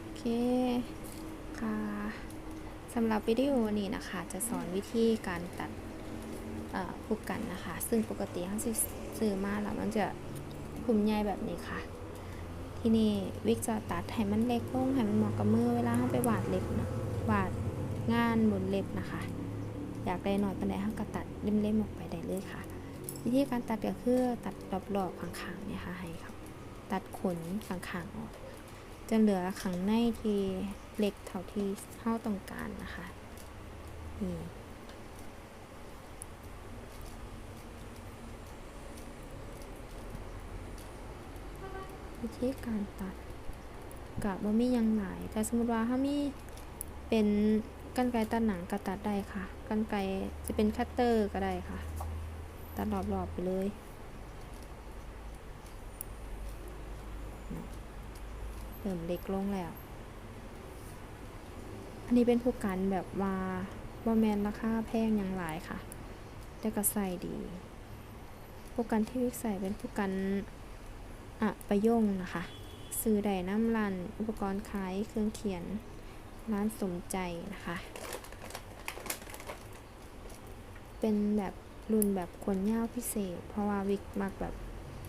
โอเคค่ะสำหรับวิดีโอนี้นะคะ จะสอนวิธีการตัดผูกกันนะคะ ซึ่งปกติเขาสิซื้อมาแล้วมันจะคุมใหญ่แบบนี้ค่ะ ที่นี่วิกจะตัดให้มันเล็กลงให้มันเหมาะกับมือเวลาเขาไปวาดเล็บนะวาดงานบนเล็บนะคะ อยากได้หน่อยปันใดเขาก็ตัดเล่มๆออกไปได้เลยค่ะ วิธีการตัดก็คือตัดรอบๆข้างๆเนี่ยค่ะให้ครับ ตัดขนข้างๆออก จะเหลือข้างในที่เล็กเท่าที่เท่าต้องการนะคะนี่วิธีการตัดกับว่ามียังหลาย แต่สมมติว่าถ้ามีเป็นกันไกตัดหนังก็ตัดได้ค่ะ กันไกจะเป็นคัตเตอร์ก็ได้ค่ะ ตัดรอบๆไปเลย เริ่มเล็กลงแล้ว อันนี้เป็นผู้กันแบบว่าว่าแมนราคาแพงอย่างหลายค่ะ แต่ก็ใส่ดีผู้กันที่วิกใส่เป็นผู้กันอะประยงนะคะ ซื้อได้น้ำรัน อุปกรณ์ขายเครื่องเขียน ร้านสมใจนะคะ เป็นแบบรุ่นแบบขนยาวพิเศษ เพราะว่าวิกมักแบบ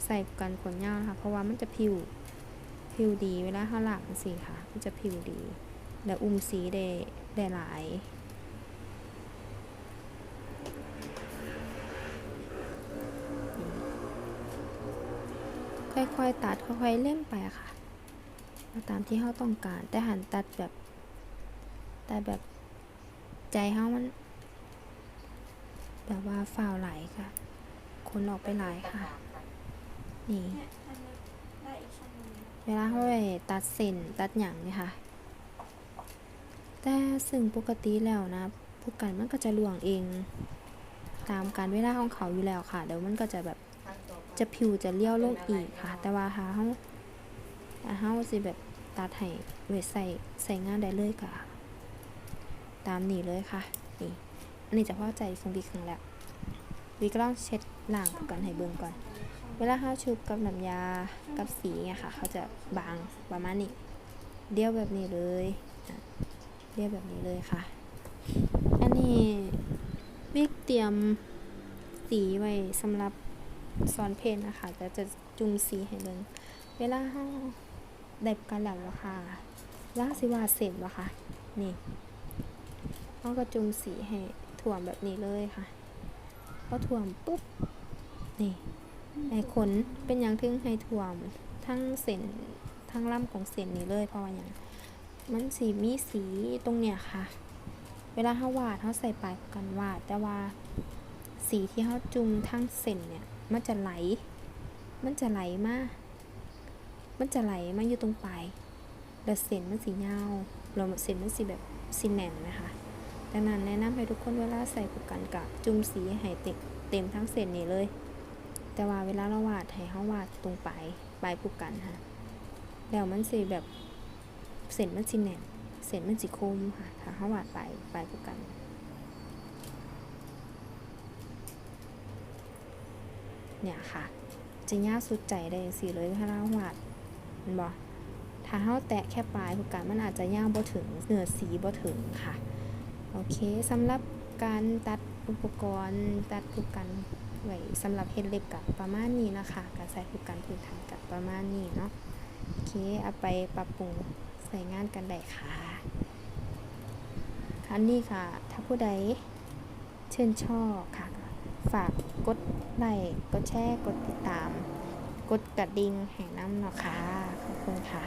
ใส่กันขนยาวนะคะ เพราะว่ามันจะผิว ผิวดีเวลาเขาหลักสีค่ะมันจะผิวดี และอุ้มสีได้ได้หลายค่อยๆตัดค่อยๆเล่มไปค่ะตามที่เขาต้องการ แต่หันตัดแบบตัดแบบใจเขามัน แบบว่าฝ่าวไหลค่ะคนออกไปหลายค่ะ นี่ เวลาเขาไปตัดเส้นตัดหยังเนี่ยค่ะ แต่ซึ่งปกติแล้วนะผู้กันมันก็จะหลวงเอง ตามการเวลาของเขาอยู่แล้วค่ะเดี๋ยวมันก็จะแบบจะผิวจะเลี้ยวลงอีกค่ะ แต่ว่าถ้าเขาเขาสิแบบตัดให้ไว้ใส่ใส่งานได้เลยค่ะ ตามนี้เลยค่ะนี่อันนี้จะพอใจของวิกครั้งแล้ววิกก็ต้องเช็ดล้างผู้กันให้เบิ่งก่อน เวลาเขาชุบกับน้ำยากับสีอะค่ะ เขาจะบางประมาณนี้เดียวแบบนี้เลยเดียวแบบนี้เลยค่ะ อันนี้วิกเตรียมสีไว้สำหรับสอนเพนนะคะแต่จะจุ่มสีให้เบิ่งเวลาเขาได้กันแล้วอะค่ะล้วเราสิวาดเสร็จวะค่ะนี่เขาก็จุ่มสีให้ถ่วมแบบนี้เลยค่ะพอถ่วมปุ๊บนี่ ไอ้ขนเป็นอย่างถึงให้ถ่วม ทั้งเส้นทั้งล่ำของเส้นนี้เลยเพราะว่าอย่างมันสีมีสีตรงเนี้ยค่ะ เวลาเขาวาดเขาใส่ปลายกันวาด แต่ว่าสีที่เขาจุ่มทั้งเส้นเนี่ย มันจะไหล มันจะไหลมา มันจะไหลมาอยู่ตรงปลายแล้วเส้นมันสียาเราเส้นมันสีแบบสีแน่นนะคะดังนั้นแนะนำให้ทุกคนเวลาใส่ผูกกันกับจุ่มสีให้เต็มเต็มทั้งเส้นนี้เลย แต่ว่าเวลาเราวาดให้เขาวาดตรงปลายปลายผูกกันค่ะแล้วมันสิแบบเส้นมันสิแน่นเส้นมันสิคมค่ะถ้าเขาวาดปลายปลายผูกกันเนี่ยค่ะ จะยากสุดใจได้สิเลยถ้าเราวาดเห็นบ่ถ้าเขาแตะแค่ปลายผูกกันมันอาจจะยากบ่ถึงเนื้อสีบ่ถึงค่ะ โอเคสำหรับการตัดอุปกรณ์ตัดผูกกัน ไว้สำหรับเฮ็ดเล็บกับประมาณนี้นะคะการใส่ผูกกันพื้นฐานกับประมาณนี้เนาะโอเคเอาไปปรับปรุงใส่งานกันได้ค่ะคันนี้ค่ะ ถ้าผู้ใดเชื่นชอบค่ะ ฝากกดไลค์กดแชร์กดติดตาม กดกระดิ่งแห่งน้ำเนาะค่ะขอบคุณค่ะ